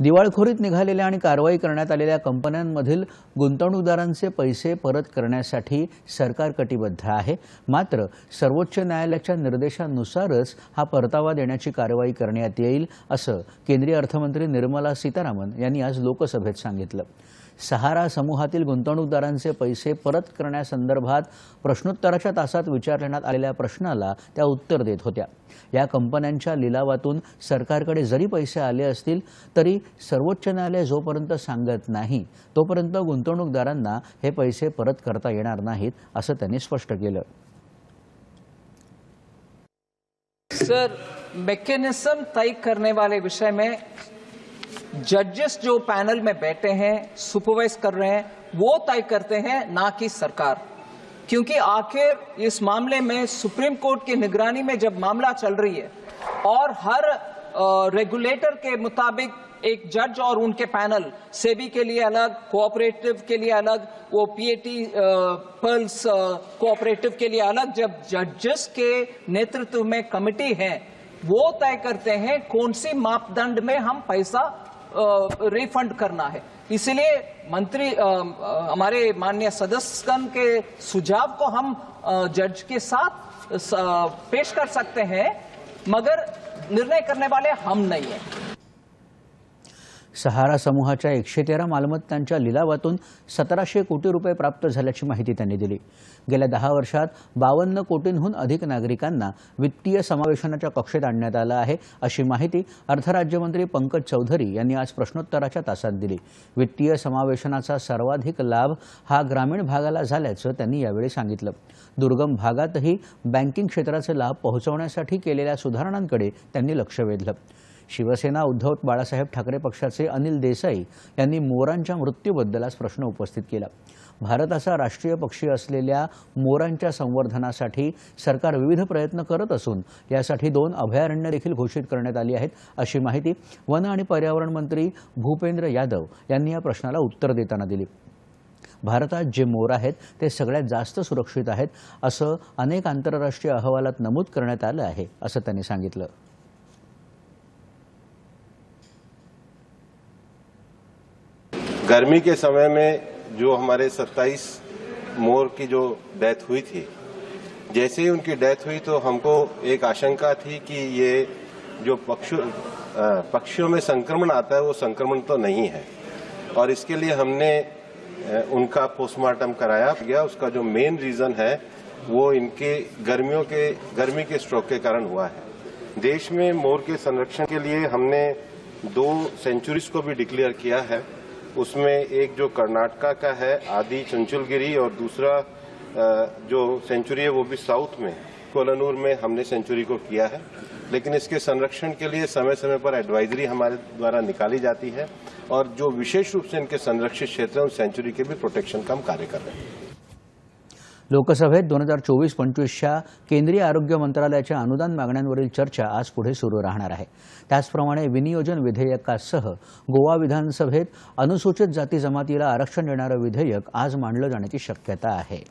दिवाळखोरीत निघालेल्या आणि कारवाई करण्यात आलेल्या कंपन्यांमधील गुंतवणूकदारांचे पैसे परत करण्यासाठी सरकार कटिबद्ध आहे. मात्र सर्वोच्च न्यायालयाच्या निर्देशानुसारच हा परतावा देण्याची कारवाई करण्यात येईल असं केंद्रीय अर्थमंत्री निर्मला सीतारामन यांनी आज लोकसभेत सांगितलं. सहारा समूहातील गुंतवणूकदारांचे पैसे परत करण्यासंदर्भात प्रश्नोत्तराच्या तासात विचारण्यात आलेल्या प्रश्नाला त्या उत्तर देत होत्या. या कंपन्यांच्या लिलावातून सरकारकडे जरी पैसे आले असतील तरी सर्वोच्च न्यायालय जोपर्यंत सांगत नाही तोपर्यंत गुंतवणूकदारांना हे पैसे परत करता येणार नाहीत असं त्यांनी स्पष्ट केलं. सर मैकेनिज्म तय करने वाले विषय में जजेस जो पैनल में बैठे हैं सुपरवाइज कर रहे हैं वो तय करते हैं ना कि सरकार। क्योंकि आखिर इस मामले में सुप्रीम कोर्ट की निगरानी में जब मामला चल रही है और हर रेगुलेटर के मुताबिक एक जज और उनके पैनल सेबी के लिए अलग कोऑपरेटिव के लिए अलग, वो पीएटी पर्ल्स कोऑपरेटिव के लिए अलग, जब जजेस के नेतृत्व में कमिटी है, वो तय करते हैं कौन सी मापदंड में हम पैसा रिफंड करना है। इसलिए मंत्री हमारे माननीय सदस्यगण के सुझाव को हम जज के साथ पेश कर सकते हैं, मगर निर्णय करने वाले हम नहीं हैं। सहारा समूहाच्या एकशे तेरा मालमत्तांच्या लिलावातून सतराशे कोटी रुपये प्राप्त झाल्याची माहिती त्यांनी दिली. गेल्या दहा वर्षात बावन्न कोटींहून अधिक नागरिकांना वित्तीय समावेशनाच्या कक्षेत आणण्यात आलं आहे अशी माहिती अर्थराज्यमंत्री पंकज चौधरी यांनी आज प्रश्नोत्तराच्या तासात दिली. वित्तीय समावेशनाचा सर्वाधिक लाभ हा ग्रामीण भागाला झाल्याचं त्यांनी यावेळी सांगितलं. दुर्गम भागातही बँकिंग क्षेत्राचे लाभ पोहोचवण्यासाठी केलेल्या सुधारणांकडे त्यांनी लक्ष वेधलं. शिवसेना उद्धव बाळासाहेब ठाकरे पक्षाचे अनिल देसाई यांनी मोरांच्या मृत्यूबद्दल आज प्रश्न उपस्थित केला. भारत असा राष्ट्रीय पक्षी असलेल्या मोरांच्या संवर्धनासाठी सरकार विविध प्रयत्न करत असून यासाठी दोन अभयारण्य देखील घोषित करण्यात आली आहेत अशी माहिती वन आणि पर्यावरण मंत्री भूपेंद्र यादव यांनी या प्रश्नाला उत्तर देताना दिली. भारतात जे मोर आहेत ते सगळ्यात जास्त सुरक्षित आहेत असं अनेक आंतरराष्ट्रीय अहवालात नमूद करण्यात आलं आहे असं त्यांनी सांगितलं. गर्मी के समय में जो हमारे 27 मोर की जो डेथ हुई थी, जैसे ही उनकी डेथ हुई तो हमको एक आशंका थी कि ये जो पक्षियों पक्षियों में संक्रमण आता है वो संक्रमण तो नहीं है। और इसके लिए हमने उनका पोस्टमार्टम कराया गया। उसका जो मेन रीजन है वो इनके गर्मियों के, गर्मी के स्ट्रोक के कारण हुआ है। देश में मोर के संरक्षण के लिए हमने दो सेंचुरीज को भी डिक्लेयर किया है। उसमें एक जो कर्नाटका का है, आदि चंचुलगिरी और दूसरा जो सेंचुरी है वो भी साउथ में, कोलानूर में हमने सेंचुरी को किया है। लेकिन इसके संरक्षण के लिए समय समय पर एडवाइजरी हमारे द्वारा निकाली जाती है और जो विशेष रूप से इनके संरक्षित क्षेत्र हैं उन सेंचुरी के भी प्रोटेक्शन का हम कार्य कर रहे हैं। लोकसभेत दोन हजार चोवीस पंचवीसच्या केंद्रीय आरोग्य मंत्रालयाच्या अनुदान मागण्यांवरील चर्चा आज पुढे सुरू राहणार आहे. त्याचप्रमाणे विनियोजन विधेयकासह गोवा विधानसभेत अनुसूचित जाती जमातीला आरक्षण देणारं विधेयक आज मांडलं जाण्याची शक्यता आहे.